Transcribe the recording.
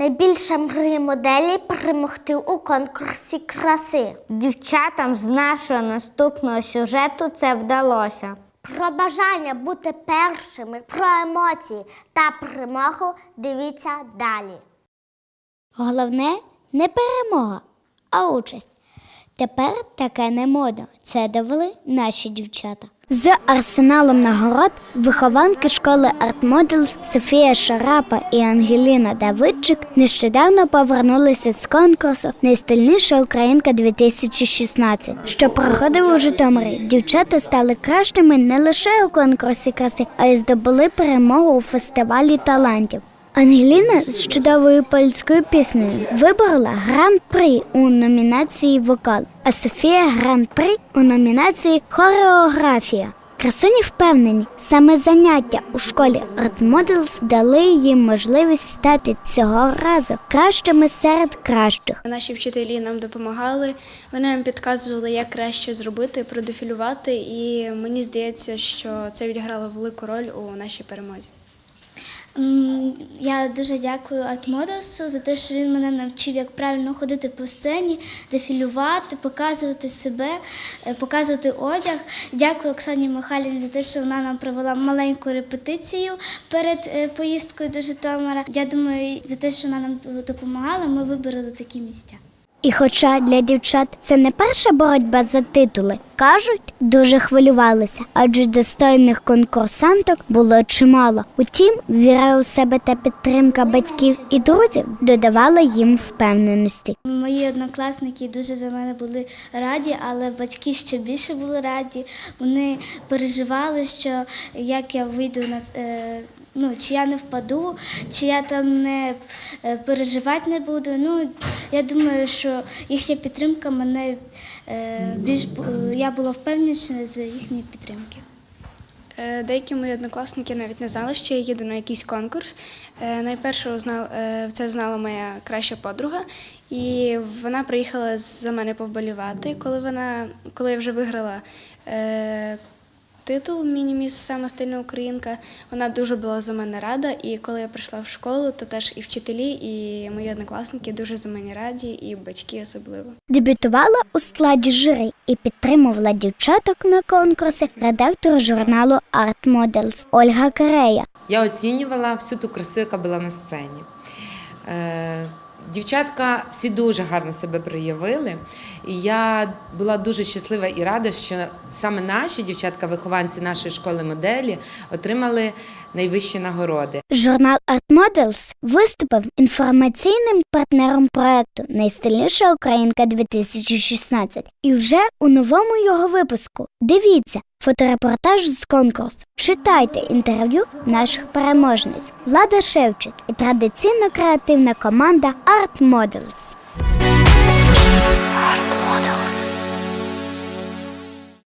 Найбільша мрія моделі перемогти у конкурсі краси. Дівчатам з нашого наступного сюжету це вдалося. Про бажання бути першими, про емоції та перемогу дивіться далі. Головне не перемога, а участь. Тепер таке не модно. Це довели наші дівчата. З арсеналом нагород вихованки школи Models Софія Шарапа і Ангеліна Давидчик нещодавно повернулися з конкурсу Найстильніша Українка 2016, що проходив у Житомирі. Дівчата стали кращими не лише у конкурсі краси, а й здобули перемогу у фестивалі талантів. Ангеліна з чудовою польською піснею виборола гран-при у номінації Вокал, а Софія гран-при у номінації Хореографія. Красуні впевнені, саме заняття у школі Art Models дали їм можливість стати цього разу кращими серед кращих. Наші вчителі нам допомагали, вони нам підказували, як краще зробити, продефілювати, і мені здається, що це відіграло велику роль у нашій перемозі. Я дуже дякую Артмодасу за те, що він мене навчив, як правильно ходити по сцені, дефілювати, показувати себе, е, показувати одяг. Дякую Оксані Михайлівні за те, що вона нам провела маленьку репетицію перед е, поїздкою до Житомира. Я думаю, за те, що вона нам допомагала, ми вибороли такі місця. І хоча для дівчат це не перша боротьба за титули, кажуть, дуже хвилювалися, адже достойних конкурсанток було чимало. Утім, віра у себе та підтримка батьків і друзів додавала їм впевненості. Мої однокласники дуже за мене були раді, але батьки ще більше були раді. Вони переживали, що як я вийду на е, ну, чи я не впаду, чи я там не е, переживати не буду. Ну, я думаю, що їхня підтримка мене е, більш я була впевненіша з їхньої підтримки. Е, Деякі мої однокласники навіть не знали, що я їду на якийсь конкурс. Найперше це знала моя краща подруга, і вона приїхала за мене повболівати, коли вона, коли я вже виграла титул Мініміс сама стильна українка. Вона дуже була за мене рада. І коли я прийшла в школу, то теж і вчителі, і мої однокласники дуже за мене раді, і батьки особливо. Дебютувала у складі журі і підтримувала дівчаток на конкурсі редактор журналу Art Models Ольга Карея. Я оцінювала всю ту красу, яка була на сцені. Дівчатка всі дуже гарно себе проявили, і я була дуже щаслива і рада, що саме наші дівчатка, вихованці нашої школи моделі, отримали найвищі нагороди. Журнал Art Models виступив інформаційним партнером проекту Найстильніша Українка 2016. І вже у новому його випуску дивіться фоторепортаж з конкурсу. Читайте інтерв'ю наших переможниць Влада Шевчик і традиційно креативна команда Art Models.